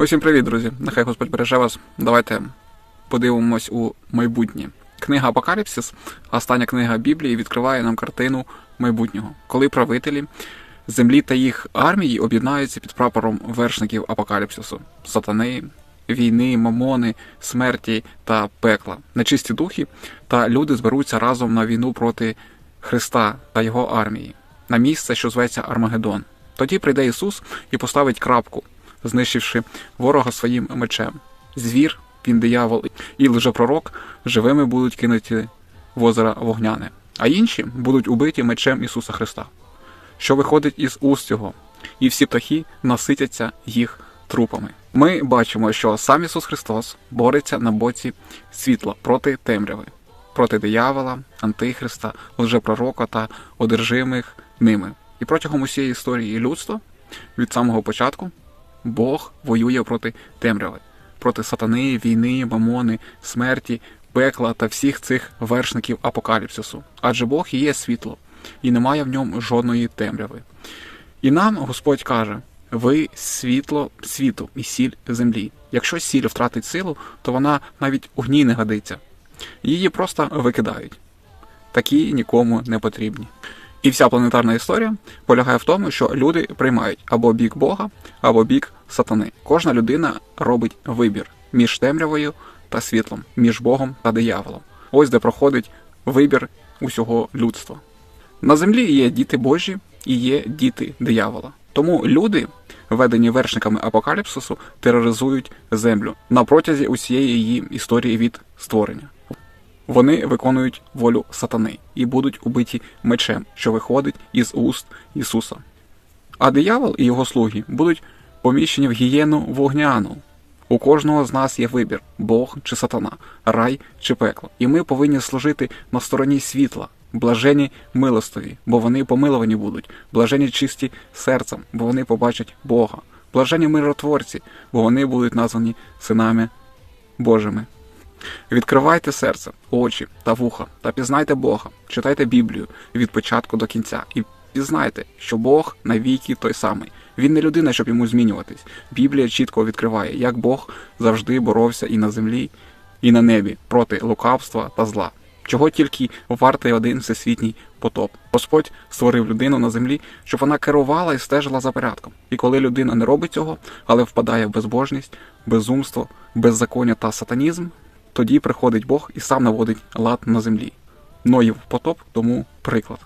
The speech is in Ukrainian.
Усім привіт, друзі! Нехай Господь береже вас. Давайте подивимось у майбутнє. Книга Апокаліпсис, остання книга Біблії, відкриває нам картину майбутнього, коли правителі землі та їх армії об'єднаються під прапором вершників апокаліпсису, сатани, війни, мамони, смерті та пекла. Нечисті духи та люди зберуться разом на війну проти Христа та його армії, на місце, що зветься Армагеддон. Тоді прийде Ісус і поставить крапку, знищивши ворога своїм мечем. Звір, він диявол і лжепророк живими будуть кинуті в озеро вогняне, а інші будуть убиті мечем Ісуса Христа, що виходить із уст його, і всі птахи наситяться їх трупами. Ми бачимо, що сам Ісус Христос бореться на боці світла проти темряви, проти диявола, антихриста, лжепророка та одержимих ними. І протягом усієї історії людства від самого початку Бог воює проти темряви, проти сатани, війни, мамони, смерті, пекла та всіх цих вершників апокаліпсису. Адже Бог і є світло, і немає в ньому жодної темряви. І нам Господь каже: ви світло світу і сіль землі. Якщо сіль втратить силу, то вона навіть у гній не годиться. Її просто викидають. Такі нікому не потрібні. І вся планетарна історія полягає в тому, що люди приймають або бік Бога, або бік сатани. Кожна людина робить вибір між темрявою та світлом, між Богом та дияволом. Ось де проходить вибір усього людства. На землі є діти Божі і є діти диявола. Тому люди, ведені вершниками апокаліпсису, тероризують землю на протязі усієї її історії від створення. Вони виконують волю сатани і будуть убиті мечем, що виходить із уст Ісуса. А диявол і його слуги будуть поміщені в гієну вогняну. У кожного з нас є вибір Бог чи сатана, рай чи пекло. І ми повинні служити на стороні світла, блажені милостиві, бо вони помиловані будуть, блажені чисті серцем, бо вони побачать Бога, блажені миротворці, бо вони будуть названі синами Божими. Відкривайте серце, очі та вуха та пізнайте Бога, читайте Біблію від початку до кінця і пізнайте, що Бог навіки той самий. Він не людина, щоб йому змінюватись. Біблія чітко відкриває, як Бог завжди боровся і на землі, і на небі проти лукавства та зла. Чого тільки вартий один всесвітній потоп. Господь створив людину на землі, щоб вона керувала і стежила за порядком. І коли людина не робить цього, але впадає в безбожність, безумство, беззаконня та сатанізм, тоді приходить Бог і сам наводить лад на землі. Ноїв потоп тому приклад.